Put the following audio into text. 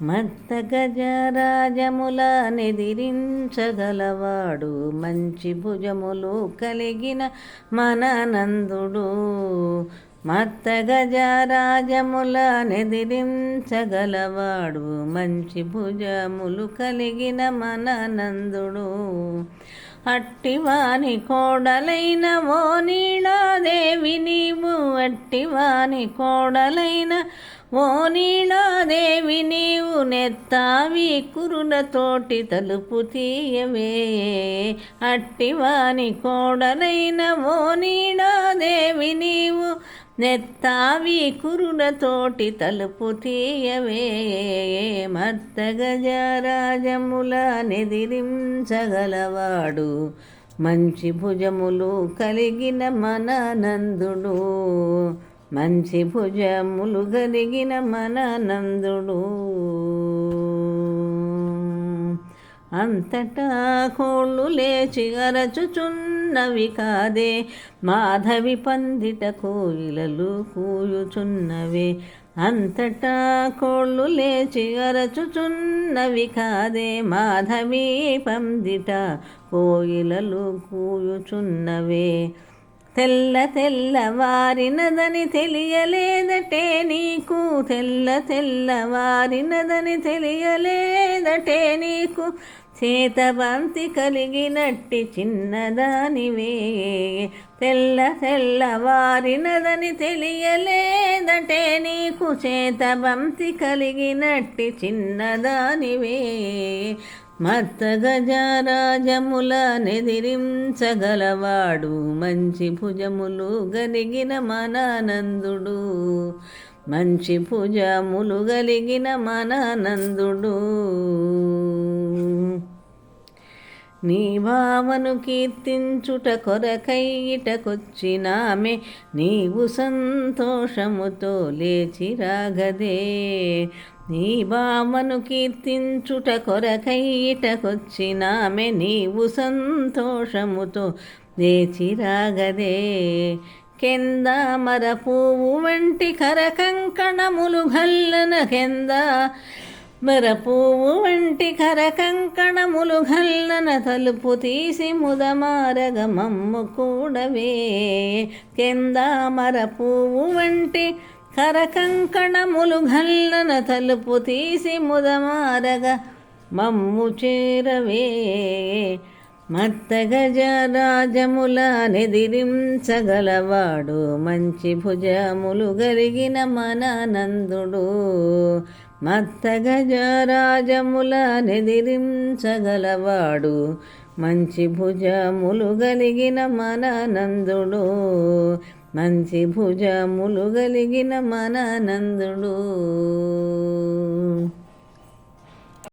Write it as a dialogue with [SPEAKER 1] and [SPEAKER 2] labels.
[SPEAKER 1] మత్త గజరాజముల నిదిరించగలవాడు మంచి భుజములు కలిగిన మన నందుడు మత్త గజరాజముల నిదిరించగలవాడు మంచి భుజములు కలిగిన మన నందుడు అట్టివాని కోడలైన ఓ నీళాదేవి నీవు. అట్టివాని కోడలైన ఓ నీళాదేవి నెత్తావి కురులతోటి తలుపు తీయవే. అట్టివాని కోడలైన ఓ నీడాదేవి నీవు. నెత్తావి కురులతోటి తలుపు తీయవే. మత్త గజరాజముల నెదిరించగలవాడు. మంచి భుజములు కలిగిన మననందుడు. మంచి భుజములు కలిగిన మన నందుడు అంతటా కోళ్ళు లేచి అరచుచున్నవి కాదే మాధవి పందిట కోయిలలు కూయుచున్నవే. అంతటా కోళ్ళు లేచి అరచుచున్నవి కాదే మాధవి పందిట కోయిలలు కూయుచున్నవే. తెల్ల తెల్లవారినదని తెలియలేదటే నీకు. తెల్ల తెల్లవారినదని తెలియలేదటే నీకు. చేతబంతి కలిగినట్టి చిన్నదానివే. తెల్ల తెల్లవారినదని తెలియలేదటే నీకు. చేతబంతి కలిగినట్టి చిన్నదానివే. మత్త గజారాజముల నెదిరించగలవాడు. మంచి భుజములు గలిగిన మనానందుడు. మంచి భుజములు గలిగిన మనానందుడు. నీ భావను కీర్తించుట కొరకైటకొచ్చినామె నీవు సంతోషముతో లేచి రాగదే. నీ భావను కీర్తించుట కొరకైటకొచ్చినామె నీవు సంతోషముతో లేచి రాగదే. కెంద మర పువ్వు వంటి కరకంకణములు గల్లన కెంద మర వంటి కరకంకణములు గల్లన తలుపు తీసి ముదమారగ మమ్ము కూడవే. కెంద మర పువ్వు వంటి కరకంకణములు గల్లన తలుపు తీసి ముదమారగ మమ్ము చేరవే. మత్త నిదిరించగలవాడు మంచి భుజములు గలిగిన మనానందుడు. మత్త నిదిరించగలవాడు మంచి భుజములు గలిగిన మనానందుడు. మంచి భుజములు గలిగిన మనానందుడు.